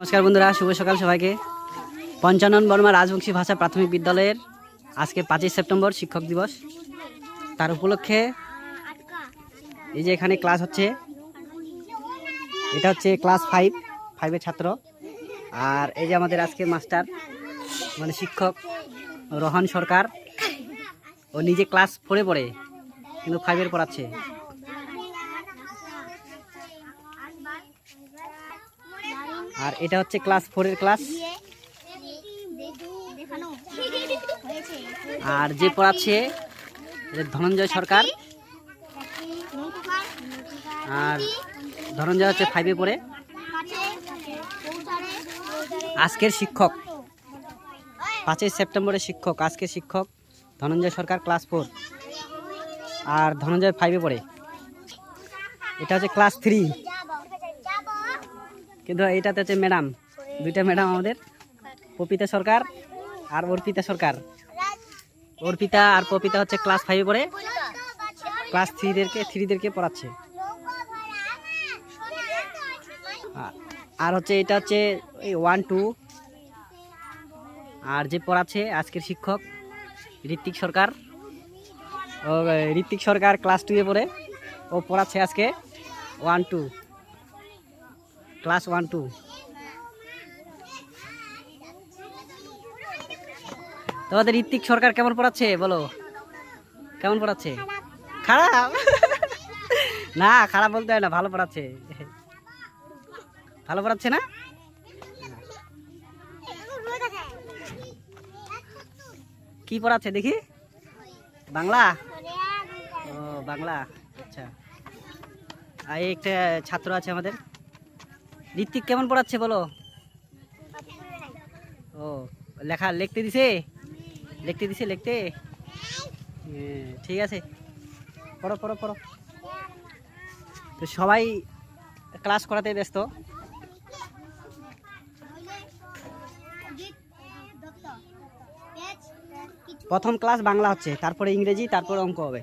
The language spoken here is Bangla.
নমস্কার বন্ধুরা, শুভ সকাল সবাইকে। পঞ্চানন বর্মা রাজবংশী ভাষা প্রাথমিক বিদ্যালয়ের আজকে পাঁচই সেপ্টেম্বর শিক্ষক দিবস। তার উপলক্ষে এই যে এখানে ক্লাস হচ্ছে, এটা হচ্ছে ক্লাস ফাইভ, ফাইভের ছাত্র। আর এই যে আমাদের আজকে মাস্টার মানে শিক্ষক রোহন সরকার, ও নিজে ক্লাস ফোরে পড়ে, কিন্তু ফাইভের পড়াচ্ছে। আর এটা হচ্ছে ক্লাস ফোরের ক্লাস আর যে পড়াচ্ছে ধনঞ্জয় সরকার। আর ধনঞ্জয় হচ্ছে ফাইভে পড়ে। আজকের শিক্ষক। পাঁচই সেপ্টেম্বরের শিক্ষক, আজকের শিক্ষক ধনঞ্জয় সরকার ক্লাস ফোর আর ধনঞ্জয় ফাইভে পড়ে। এটা হচ্ছে ক্লাস থ্রি কিন্তু এটাতে হচ্ছে ম্যাডাম। দুইটা ম্যাডাম আমাদের। পপিতা সরকার আর অর্পিতা সরকার। অর্পিতা আর পপিতা হচ্ছে ক্লাস ফাইভে পড়ে। ক্লাস থ্রিদেরকে থ্রিদেরকে পড়াচ্ছে। আর হচ্ছে এটা হচ্ছে এই ওয়ান টু আর যে পড়াচ্ছে আজকের শিক্ষক ঋত্বিক সরকার। ও, ঋত্বিক সরকার ক্লাস টুয়ে পড়ে। ও পড়াচ্ছে আজকে one two class one, two. তোমাদের ঋত্বিক সরকার কেমন পড়াচ্ছে, বলো? কেমন পড়াচ্ছে? খারাপ। না, খারাপ বলতে হয় না, ভালো পড়াচ্ছে। ভালো পড়াচ্ছে না? কি পড়াচ্ছে দেখি? বাংলা? ও, বাংলা আচ্ছা। আর একটা ছাত্র আছে আমাদের। ঋত্বিক কেমন পড়াচ্ছে বলো? ও লেখা লিখতে দিছে? লিখতে দিছে লিখতে? হ্যাঁ, ঠিক আছে। পড়ো পড়ো পড়ো। তো সবাই ক্লাস করাতে ব্যস্ত? প্রথম ক্লাস বাংলা হচ্ছে তারপরে ইংরেজি তারপরে অঙ্ক হবে।